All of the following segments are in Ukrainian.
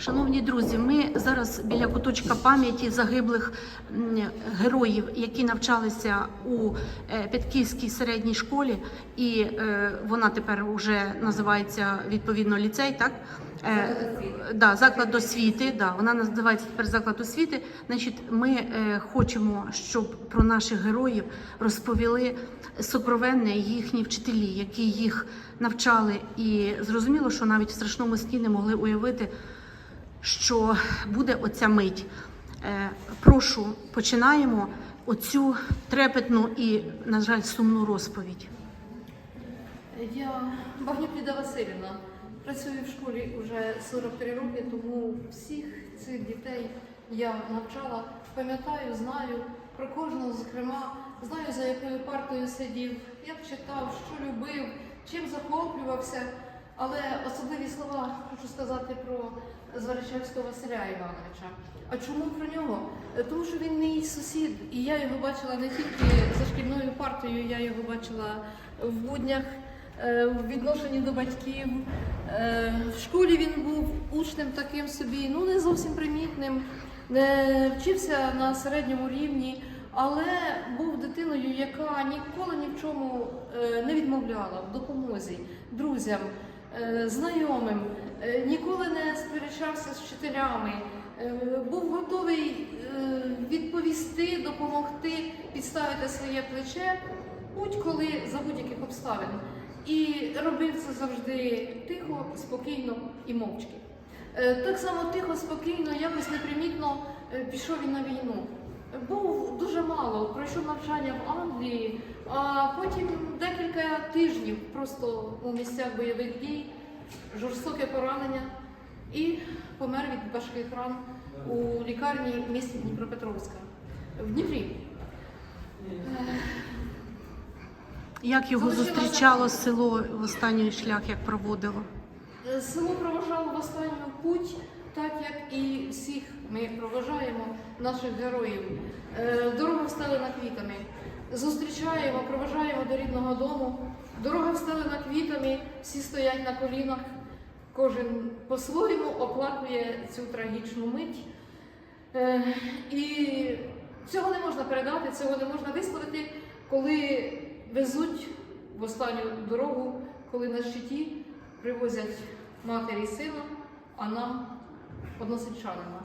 Шановні друзі, ми зараз біля куточка пам'яті загиблих героїв, які навчалися у е, Петківській середній школі, і е, вона тепер вже називається відповідно ліцей, так? Е, да, заклад освіти, да, вона називається тепер заклад освіти. Значить, ми хочемо, щоб про наших героїв розповіли сокровенне їхні вчителі, які їх навчали. І зрозуміло, що навіть в страшному сні не могли уявити, що буде оця мить. Е, прошу, починаємо оцю трепетну і, на жаль, сумну розповідь. Я Багнюк Васильівна. Працюю в школі вже 43 роки, тому всіх цих дітей я навчала, пам'ятаю, знаю про кожного, зокрема, знаю, за якою партою сидів, як читав, що любив, чим захоплювався. Але особливі слова хочу сказати про Зваричевського Василя Івановича. А чому про нього? Е, Тому що він мій сусід, і я його бачила не тільки за шкільною партою, я його бачила в буднях е, в відношенні до батьків. Е, В школі він був учнем таким собі, ну не зовсім примітним, не вчився на середньому рівні, але був дитиною, яка ніколи ні в чому не відмовляла в допомозі друзям, знайомим, е, ніколи не сперечався з вчителями. е, Був готовий е, відповісти, допомогти, підставити своє плече будь-коли за будь-яких обставин. І робив це завжди тихо, спокійно і мовчки. Е, Так само тихо, спокійно, якось непримітно е, пішов він на війну. Був дуже мало, пройшов навчання в Англії, а потім декілька тижнів просто у місцях бойових дій, жорстоке поранення і помер від важких ран у лікарні в місті Дніпропетровська в Дніпрі. Як його Залишилося- зустрічало село в останній шлях, як проводило? Е, Село проважало в останню путь, так як і всіх ми проважаємо наших героїв. Е, Дорога встелена квітами. Зустрічаємо, проважаємо до рідного дому. Дорога встелена квітами, всі стоять на колінах. Кожен по-своєму оплакує цю трагічну мить. Е, І цього не можна передати, цього не можна висловити, коли везуть в останню дорогу, коли на щиті привозять матері сина, а нам односельчанина.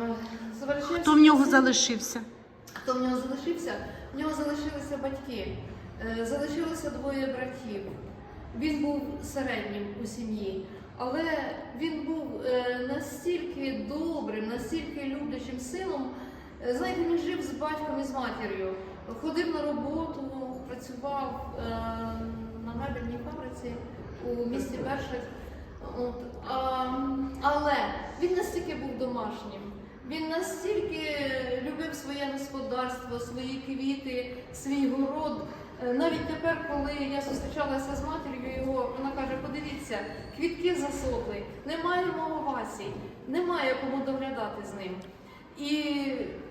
Е, Хто в нього залишився? Хто в нього залишився? В нього залишилися батьки, е, залишилося двоє братів. Він був середнім у сім'ї, але він був е, настільки добрим, настільки люблячим сином. Е, Знаєте, він жив з батьком і з матір'ю, ходив на роботу, працював на мебельній фабриці у місті а, але він настільки був домашнім. Він настільки любив своє господарство, свої квіти, свій город. Е, Навіть тепер, коли я зустрічалася з матір'ю його, вона каже: подивіться, квітки засохли, немає мого Васі, немає кому доглядати з ним. І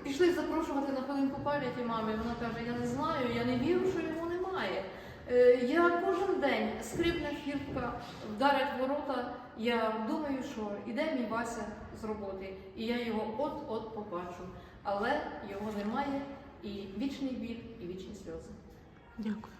пішли запрошувати на хвилинку пам'яті мамі. Вона каже: Я не знаю, я не вірю, що його немає. Е, Я кожен день скрипне фіртка, вдарять ворота. Я думаю, що іде мій Вася з роботи, і я його от-от побачу. Але його немає, і вічний біль, і вічні сльози. Дякую.